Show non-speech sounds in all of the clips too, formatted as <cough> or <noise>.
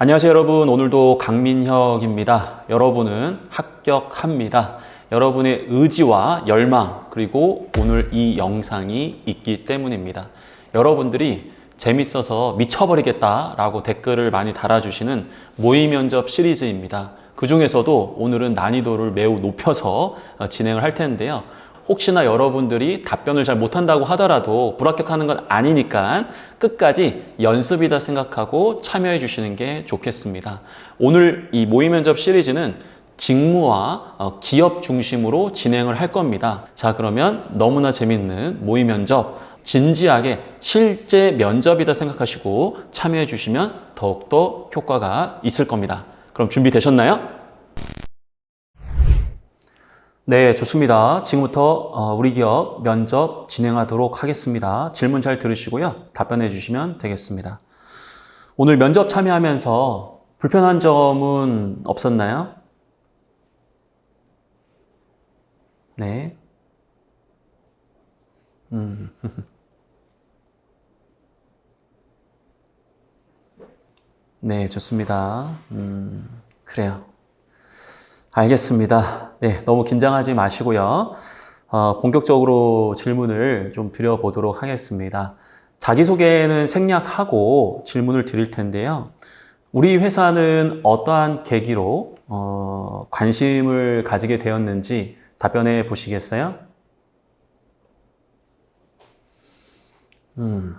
안녕하세요 여러분. 오늘도 강민혁입니다. 여러분은 합격합니다. 여러분의 의지와 열망 그리고 오늘 이 영상이 있기 때문입니다. 여러분들이 재밌어서 미쳐버리겠다 라고 댓글을 많이 달아주시는 모의 면접 시리즈입니다. 그 중에서도 오늘은 난이도를 매우 높여서 어, 진행을 할 텐데요 혹시나 여러분들이 답변을 잘 못한다고 하더라도 불합격하는 건 아니니까 끝까지 연습이다 생각하고 참여해 주시는 게 좋겠습니다. 오늘 이 모의 면접 시리즈는 직무와 어, 기업 중심으로 진행을 할 겁니다. 자, 그러면 너무나 재밌는 모의 면접 진지하게 실제 면접이다 생각하시고 참여해 주시면 더욱더 효과가 있을 겁니다. 그럼 준비되셨나요? 네, 좋습니다. 지금부터 어, 우리 기업 면접 진행하도록 하겠습니다. 질문 잘 들으시고요. 답변해 주시면 되겠습니다. 오늘 면접 참여하면서 불편한 점은 없었나요? 네. 음. <laughs> 네, 좋습니다. 음, 그래요. 알겠습니다. 네, 너무 긴장하지 마시고요. 어, 본격적으로 질문을 좀 드려보도록 하겠습니다. 자기소개는 생략하고 질문을 드릴 텐데요. 우리 회사는 어떠한 계기로 어, 관심을 가지게 되었는지 답변해 보시겠어요? 음.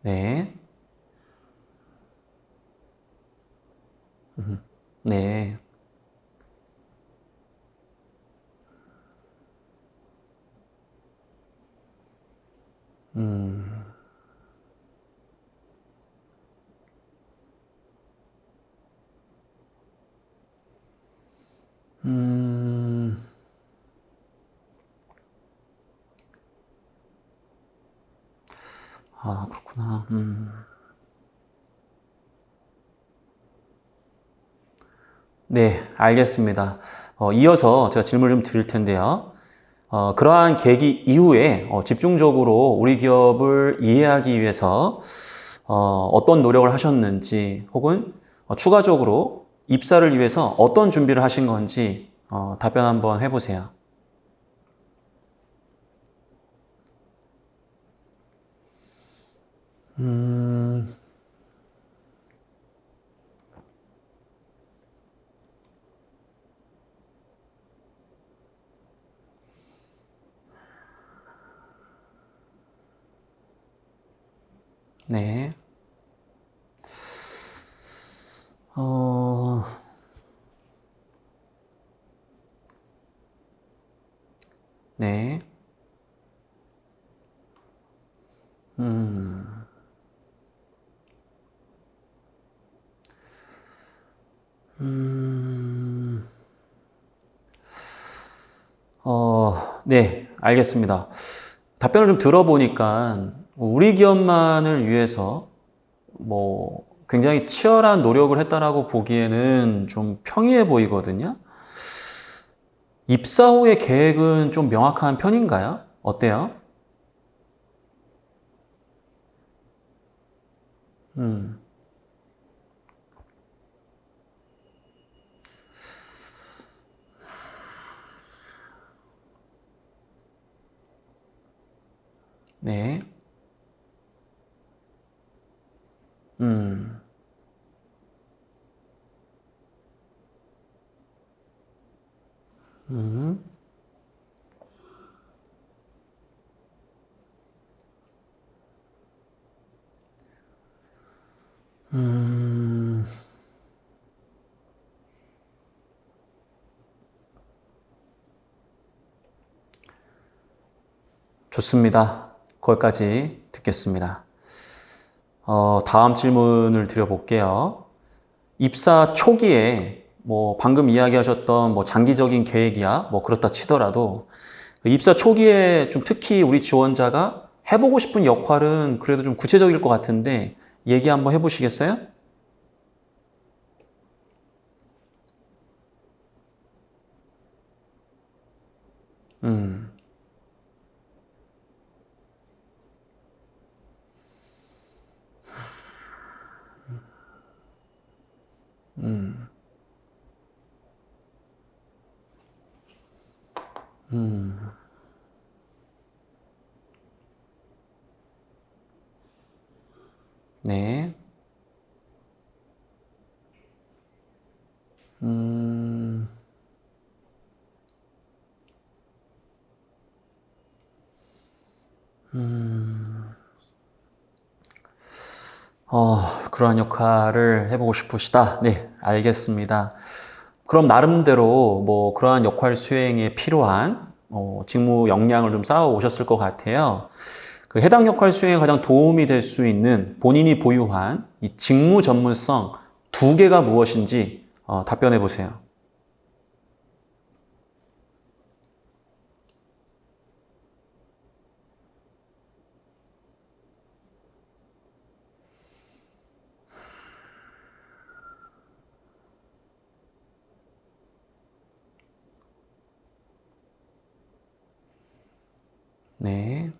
네. 네. 음, 음, 아, 그렇구나. 음. 네, 알겠습니다. 어, 이어서 제가 질문을 좀 드릴 텐데요. 어, 그러한 계기 이후에 어, 집중적으로 우리 기업을 이해하기 위해서 어, 어떤 노력을 하셨는지 혹은 어, 추가적으로 입사를 위해서 어떤 준비를 하신 건지 어, 답변 한번 해보세요. 음, 네. 어, 네. 음, 음, 어, 네, 알겠습니다. 답변을 좀 들어보니까 우리 기업만을 위해서 뭐 굉장히 치열한 노력을 했다라고 보기에는 좀 평이해 보이거든요. 입사 후의 계획은 좀 명확한 편인가요? 어때요? 음, 네. 좋습니다. 거기까지 듣겠습니다. 어, 다음 질문을 드려볼게요. 입사 초기에 뭐 방금 이야기하셨던 뭐 장기적인 계획이야 뭐 그렇다 치더라도 그 입사 초기에 좀 특히 우리 지원자가 해보고 싶은 역할은 그래도 좀 구체적일 것 같은데 얘기 한번 해보시겠어요? 음, 음. 네. 음. 음. 어, 그러한 역할을 해보고 싶으시다. 네, 알겠습니다. 그럼 나름대로 뭐 그러한 역할 수행에 필요한 어, 직무 역량을 좀 쌓아 오셨을 것 같아요. 그 해당 역할 수행에 가장 도움이 될 수 있는 본인이 보유한 이 직무 전문성 두 개가 무엇인지 어, 답변해 보세요. 네.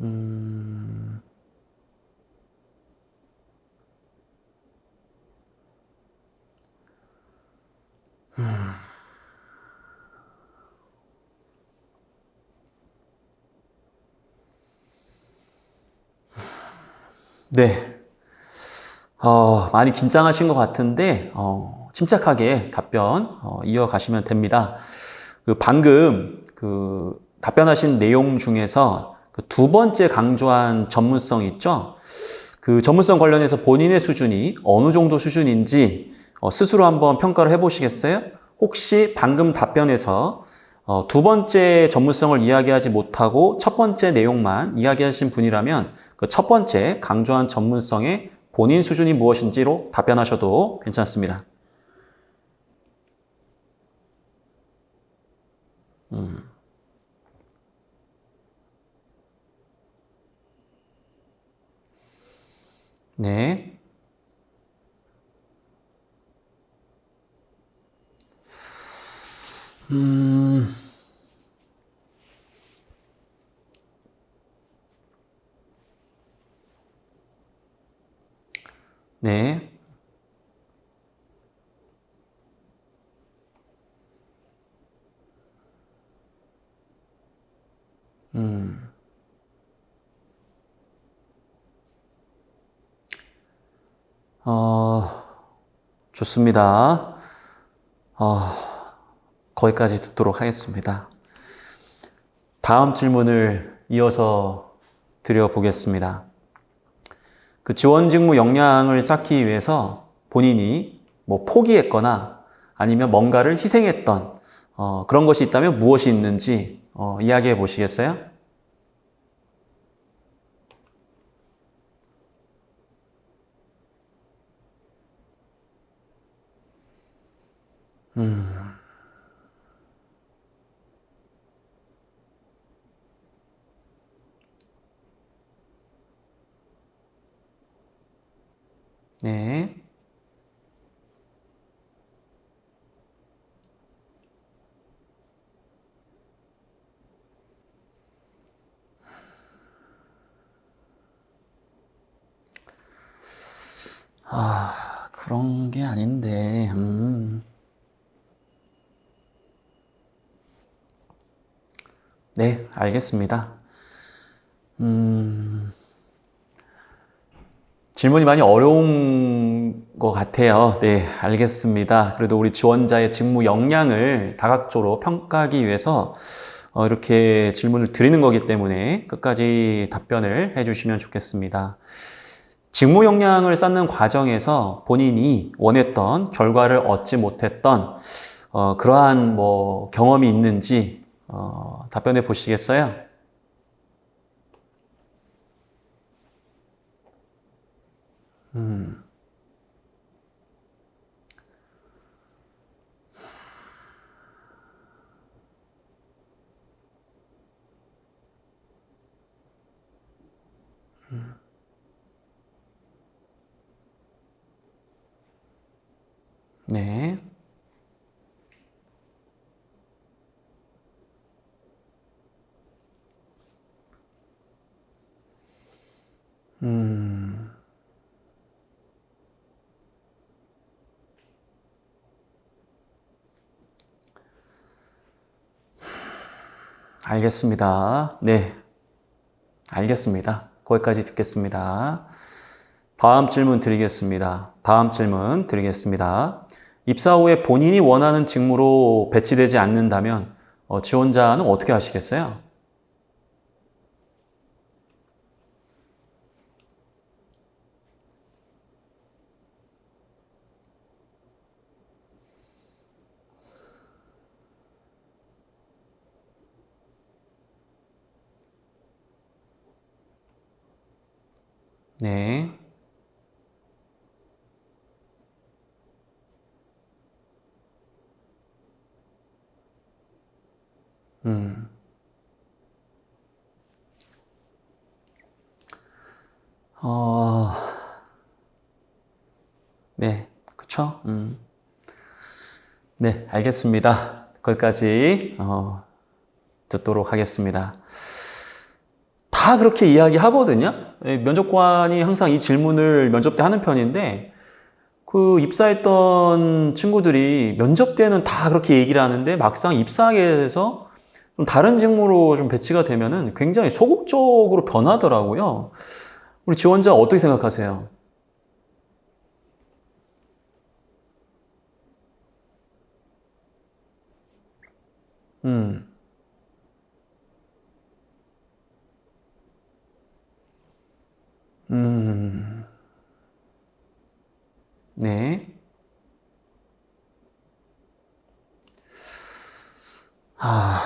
음, 네. 어, 많이 긴장하신 것 같은데, 어, 침착하게 답변 어, 이어가시면 됩니다. 그 방금 그 답변하신 내용 중에서 그 두 번째 강조한 전문성 있죠? 그 전문성 관련해서 본인의 수준이 어느 정도 수준인지 어, 스스로 한번 평가를 해보시겠어요? 혹시 방금 답변에서 어, 두 번째 전문성을 이야기하지 못하고 첫 번째 내용만 이야기하신 분이라면 그 첫 번째 강조한 전문성의 본인 수준이 무엇인지로 답변하셔도 괜찮습니다. 음. 네. 음, 네. 음, 어, 좋습니다. 어, 거기까지 듣도록 하겠습니다. 다음 질문을 이어서 드려보겠습니다. 그 지원 직무 역량을 쌓기 위해서 본인이 뭐 포기했거나 아니면 뭔가를 희생했던 어, 그런 것이 있다면 무엇이 있는지 어, 이야기해 보시겠어요? 음, 네. 아, 그런 게 아닌데, 음. 네, 알겠습니다. 음, 질문이 많이 어려운 것 같아요. 네, 알겠습니다. 그래도 우리 지원자의 직무 역량을 다각적으로 평가하기 위해서 어, 이렇게 질문을 드리는 거기 때문에 끝까지 답변을 해주시면 좋겠습니다. 직무 역량을 쌓는 과정에서 본인이 원했던 결과를 얻지 못했던 어, 그러한 뭐 경험이 있는지 어, 답변해 보시겠어요? 음, 네. 음. 알겠습니다. 네. 알겠습니다. 거기까지 듣겠습니다. 다음 질문 드리겠습니다. 다음 질문 드리겠습니다. 입사 후에 본인이 원하는 직무로 배치되지 않는다면 어, 지원자는 어떻게 하시겠어요? 네. 음. 어, 네, 그쵸? 음. 네, 알겠습니다. 거기까지, 어, 듣도록 하겠습니다. 다 그렇게 이야기하거든요. 예, 면접관이 항상 이 질문을 면접 때 하는 편인데, 그 입사했던 친구들이 면접 때는 다 그렇게 얘기를 하는데, 막상 입사하게 돼서 좀 다른 직무로 좀 배치가 되면은 굉장히 소극적으로 변하더라고요. 우리 지원자 어떻게 생각하세요? 음, 음, 네. 아,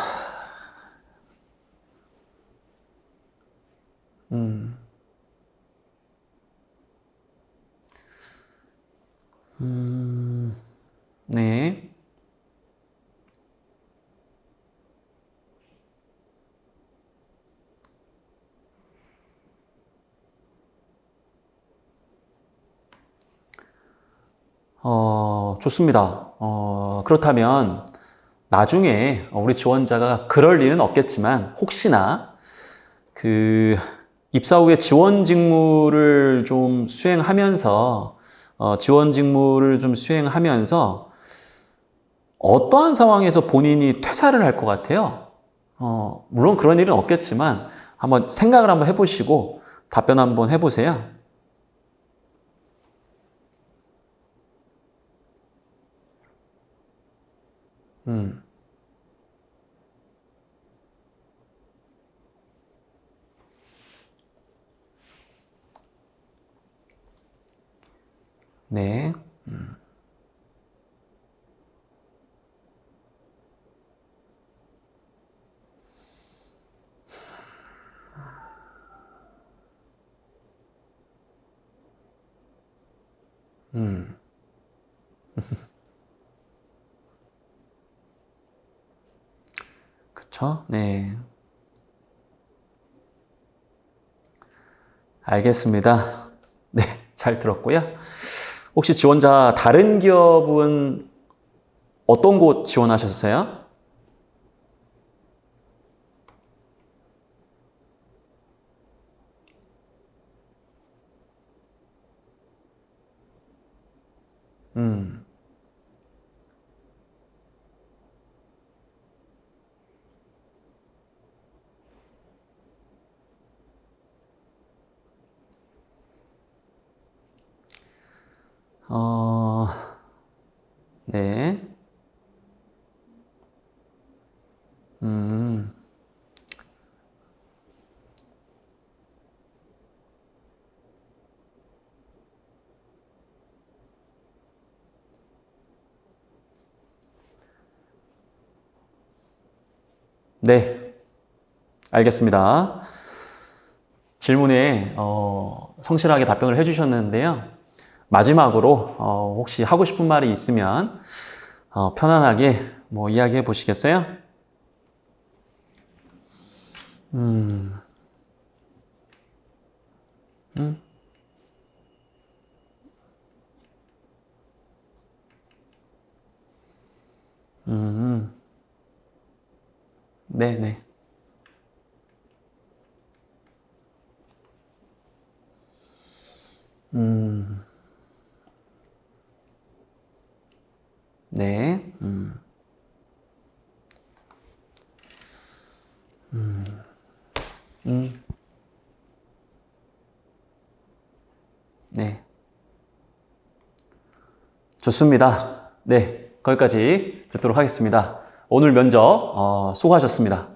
음, 음, 네. 어, 좋습니다. 어, 그렇다면 나중에 우리 지원자가 그럴 일은 없겠지만 혹시나 그 입사 후에 지원 직무를 좀 수행하면서 어, 지원 직무를 좀 수행하면서 어떠한 상황에서 본인이 퇴사를 할 것 같아요? 어, 물론 그런 일은 없겠지만 한번 생각을 한번 해보시고 답변 한번 해보세요. 음, 네. 음, <laughs> 그쵸? 네. 알겠습니다. 네, 잘 들었고요. 혹시 지원자 다른 기업은 어떤 곳 지원하셨어요? 네. 음, 네. 알겠습니다. 질문에 어, 성실하게 답변을 해주셨는데요. 마지막으로 어, 혹시 하고 싶은 말이 있으면 어, 편안하게 뭐 이야기해 보시겠어요? 음, 음, 음, 네, 네. 네. 음. 음. 음. 네. 좋습니다. 네. 거기까지 듣도록 하겠습니다. 오늘 면접, 어, 수고하셨습니다.